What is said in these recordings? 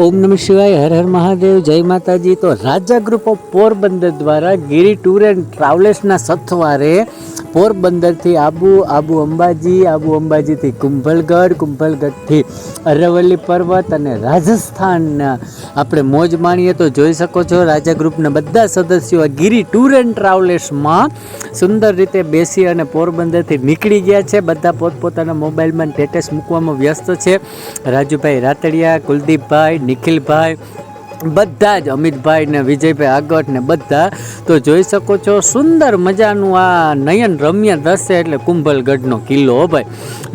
ઓમ નમઃ શિવાય, હર હર મહાદેવ, જય માતાજી. તો રાજા ગ્રુપ ઓફ પોરબંદર દ્વારા ગિરી ટૂર એન્ડ ટ્રાવેલ્સના સથવારે પોરબંદરથી આબુ આબુ અંબાજી, આબુ અંબાજીથી કુંભલગઢ, કુંભલગઢથી અરવલ્લી પર્વત અને રાજસ્થાન, આપણે મોજ માણીએ તો જોઈ શકો છો રાજા ગ્રુપના બધા સદસ્યો ગિરી ટૂર એન્ડ ટ્રાવેલ્સમાં સુંદર રીતે બેસી અને પોરબંદરથી નીકળી ગયા છે. બધા પોતપોતાના મોબાઈલમાં સ્ટેટસ મૂકવામાં વ્યસ્ત છે. રાજુભાઈ રાતડિયા, કુલદીપભાઈ નિખિલભાઈ બધા જ અમિતભાઈ ને વિજયભાઈ આગળ ને બધા તો જોઈ શકો છો, સુંદર મજાનું આ નયન રમ્ય દ્રશ્ય એટલે કુંભલગઢનો કિલ્લો ભાઈ.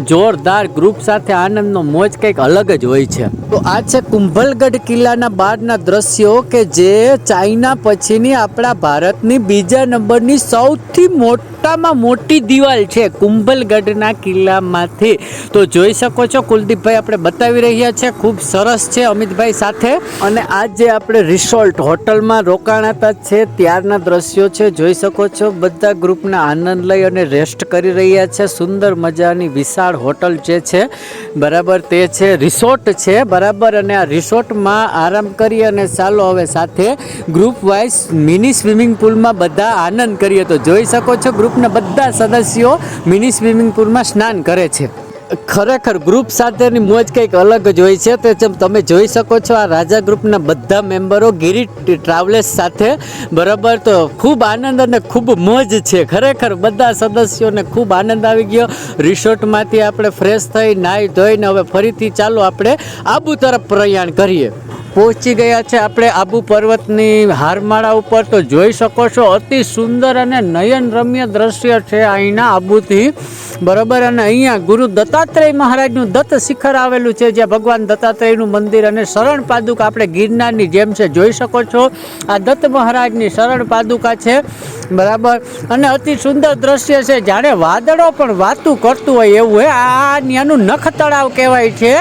જોરદાર ગ્રુપ સાથે આનંદનો મોજ કંઈક અલગ જ હોય છે. તો આ છે કુંભલગઢ કિલ્લાના બહારના દ્રશ્યો કે જે ચાઇના પછીની આપણા ભારતની બીજા નંબરની સૌથી મોટામાં મોટી દિવાલ છે કુંભલગઢના કિલ્લામાંથી. તો જોઈ શકો છો, કુલદીપભાઈ આપણે બતાવી રહ્યા છે, ખૂબ સરસ છે અમિતભાઈ સાથે. અને આજ જે આપણે રિસોર્ટ, હોટલમાં રોકાણાતા છે, ત્યારના દ્રશ્યો છે, જોઈ શકો છો. બધા ગ્રુપના આનંદ લઈ અને રેસ્ટ કરી રહ્યા છે. સુંદર મજાની વિશાળ હોટલ જે છે, બરાબર તે છે, રિસોર્ટ છે, બરાબર. અને આ રિસોર્ટમાં આરામ કરી અને ચાલો હવે સાથે ગ્રુપ વાઇઝ મિની સ્વિમિંગ પુલમાં બધા આનંદ કરીએ. તો જોઈ શકો છો ગ્રુપના બધા સદસ્યો મિની સ્વિમિંગ પુલમાં સ્નાન કરે છે. ખરેખર ગ્રુપ સાથેની મોજ કંઈક અલગ જ હોય છે. તે તમે જોઈ શકો છો, આ રાજા ગ્રુપના બધા મેમ્બરો ગિરી ટ્રાવેલ્સ સાથે બરાબર તો ખૂબ આનંદ અને ખૂબ મોજ છે. ખરેખર બધા સદસ્યોને ખૂબ આનંદ આવી ગયો. રિસોર્ટમાંથી આપણે ફ્રેશ થઈ, નાહી ધોઈને હવે ફરીથી ચાલો આપણે આબુ તરફ પ્રયાણ કરીએ. પહોંચી ગયા છે આપણે આબુ પર્વતની હારમાળા ઉપર. તો જોઈ શકો છો, અતિ સુંદર અને નયન રમ્ય દ્રશ્ય છે અહીંના આબુથી. બરાબર, અને અહીંયા ગુરુ દત્તાત્રેય મહારાજનું દત્ત શિખર આવેલું છે, જ્યાં ભગવાન દત્તાત્રેયનું મંદિર અને શરણ પાદુકા આપણે ગિરનારની જેમ છે, જોઈ શકો છો. આ દત્ત મહારાજની શરણ પાદુકા છે. બરાબર? અને અતિ સુંદર દ્રશ્ય છે. જાણે વાદળો પણ વાતું કરતું હોય એવું હે. આ ત્યાંનું નખ તળાવ કહેવાય છે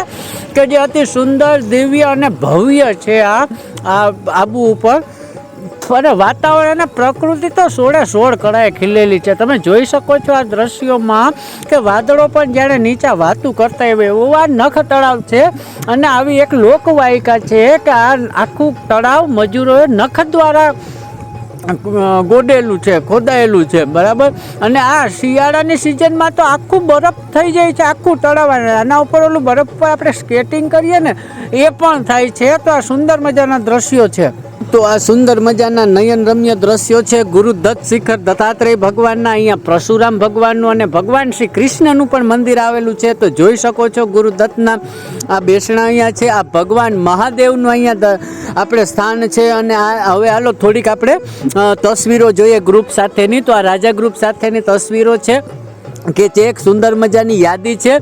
કે જે અતિ સુંદર, દિવ્ય અને ભવ્ય છે આ આબુ ઉપર. અને વાતાવરણ અને પ્રકૃતિ તો સોળે સોળ કળાએ ખીલેલી છે. તમે જોઈ શકો છો આ દ્રશ્યોમાં કે વાદળો પણ જાણે નીચા વાતું કરતા હોય એવું. આ નખ તળાવ છે. અને આવી એક લોકવાયિકા છે કે આ આખું તળાવ મજૂરોએ નખ દ્વારા ગોડેલું છે, ખોદાયેલું છે, બરાબર? અને આ શિયાળાની સિઝનમાં તો આખું બરફ થઈ જાય છે, આખું તળાવ આના ઉપર ઓલું બરફ પર આપણે સ્કેટિંગ કરીએ ને, એ પણ થાય છે. તો આ સુંદર મજાના દ્રશ્યો છે. તો આ સુંદર મજાના નયન રમ્ય દ્રશ્યો છે. ગુરુ દત્ત શિખર દત્તાત્રેય ભગવાનના અહીંયા પરશુરામ ભગવાનનું અને ભગવાન શ્રી કૃષ્ણનું પણ મંદિર આવેલું છે. તો જોઈ શકો છો ગુરુ દત્તના આ બેસણા અહીંયા છે. આ ભગવાન મહાદેવનું અહીંયા આપણે સ્થાન છે અને આ હવે હાલો થોડીક આપણે તસવીરો જોઈએ ગ્રુપ સાથેની. તો આ રાજા ગ્રુપ સાથેની તસવીરો છે. કે જે એક સુંદર મજાની યાદી છે.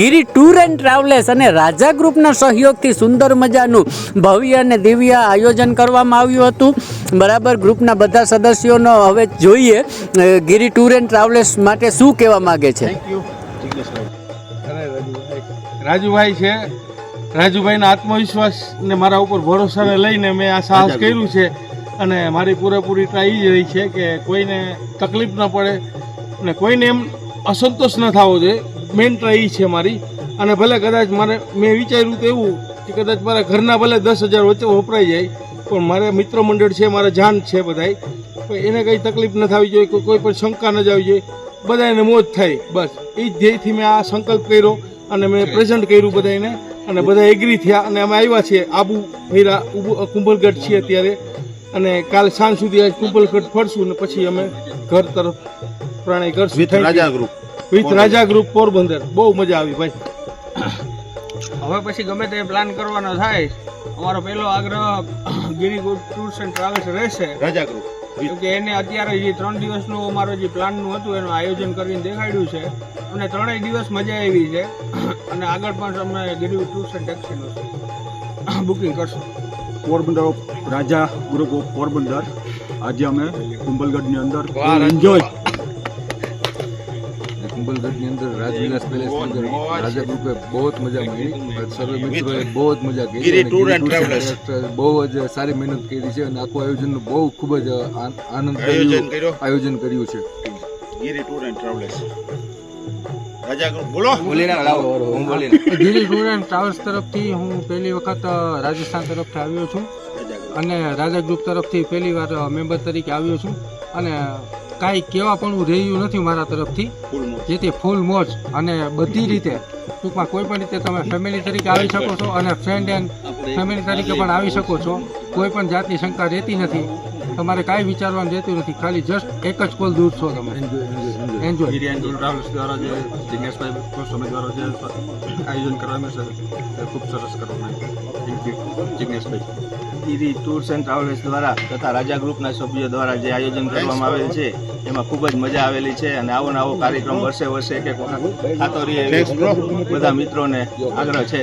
ગિરી ટૂર એન્ડ ટ્રાવેલ્સ અને રાજા ગ્રુપના સહયોગથી સુંદર મજાનું ભવ્ય અને દિવ્ય આયોજન કરવામાં આવ્યું હતું. બરાબર ગ્રુપના બધા સદસ્યોનો હવે જોઈએ ગિરી ટૂર એન્ડ ટ્રાવેલ્સ માટે શું કહેવા માગે છે? થેન્ક યુ અરે રાજુભાઈ રાજુભાઈ છે. રાજુભાઈના આત્મવિશ્વાસ ને મારા ઉપર ભરોસાને લઈને મેં આ સાહસ કર્યું છે અને મારી પૂરેપૂરી ટ્રાય એ જ રહી છે કે કોઈને તકલીફ ન પડે અને કોઈને એમ અસંતોષ ન થવો જોઈએ. મેઇન ટ્રાય એ છે મારી. અને ભલે કદાચ મારે મેં વિચાર્યું તો એવું કે કદાચ મારા ઘરના ભલે દસ હજાર વચ્ચે વપરાઈ જાય પણ મારે મિત્ર મંડળ છે મારા જાન છે બધાય પણ એને કંઈ તકલીફ ન થવી જોઈએ કોઈ કોઈ પણ શંકા ન જવી જોઈએ. બધાને મોજ થાય બસ. એ જ ધ્યેયથી મેં આ સંકલ્પ કર્યો અને મેં પ્રેઝન્ટ કર્યું બધાને અને બધા એગ્રી થયા. અને અમે આવ્યા છીએ આબુ ભૈરા ઉબુ- કુંભલગઢ છીએ અત્યારે. અને કાલ સાંજ સુધી કુંભલગઢ ફરશું ને પછી અમે ઘર તરફ પ્રણય કરશું. With Raja group with Raja group Porbandar બહુ મજા આવી ભાઈ. હવે પછી ગમે તે પ્લાન કરવાનો થાય અમારો પહેલો આગ્રહ ગિરિગુડ ટૂર્સ એન્ડ ટ્રાવેલ્સ રહેશે. રાજા ગ્રુપ કે એને અત્યારે જે ત્રણ દિવસનું અમારો જે પ્લાનનું હતું એનું આયોજન કરીને દેખાડ્યું છે. અને ત્રણેય દિવસ મજા આવી છે. અને આગળ પણ અમે ગિરિગુડ ટૂર્સ એન્ડ ટેક્સીનું બુકિંગ કરશું. Porbandar of Raja group of Porbandar. આજે અમે કુંભલગઢની અંદર એન્જોય સુરતની અંદર રાજવિલાસ પેલેસની અંદર રાજા ગ્રુપે બહુ જ મજા માણી સર્વે મિત્રોએ બહુ જ મજા કરી બહુ જ સારી મહેનત કરી છે અને આખું આયોજનનું બહુ ખૂબ જ આનંદ આયોજન કર્યું? છે. ગિરી ટૂર એન્ડ ટ્રાવેલ્સ તરફથી હું પહેલી વખત રાજસ્થાન તરફથી આવ્યો છું. અને રાજા ગ્રુપ તરફથી પહેલી વાર મેમ્બર તરીકે આવ્યો છું. અને કાંઈ કહેવા પણ રહ્યું નથી મારા તરફથી. જેથી ફૂલ મોજ અને બધી રીતે ટૂંકમાં કોઈ પણ રીતે તમે ફેમિલી તરીકે આવી શકો છો અને ફ્રેન્ડ એન્ડ ફેમિલી તરીકે પણ આવી શકો છો. કોઈ પણ જાતની શંકા રહેતી નથી. તમારે કાંઈ વિચારવાનું રહેતું નથી. ખાલી જસ્ટ એક જ કોલ દૂર છો તમે. એન્જોય ટ્રાવેલ્સ દ્વારા જે જિજ્ઞેશભાઈ સમય દ્વારા જે આયોજન કરવામાં છે તે ખૂબ સરસ કરવામાં આવ્યું થેન્ક યુ જિજ્ઞેશભાઈ. ગીરી ટૂર્સ એન્ડ ટ્રાવેલ્સ દ્વારા તથા રાજા ગ્રુપના સભ્યો દ્વારા જે આયોજન કરવામાં આવેલ છે એમાં ખૂબ જ મજા આવેલી છે અને આવો ને આવો કાર્યક્રમ વર્ષે વર્ષે એક એક વખત થતો રહે. બધા મિત્રોને આગ્રહ છે.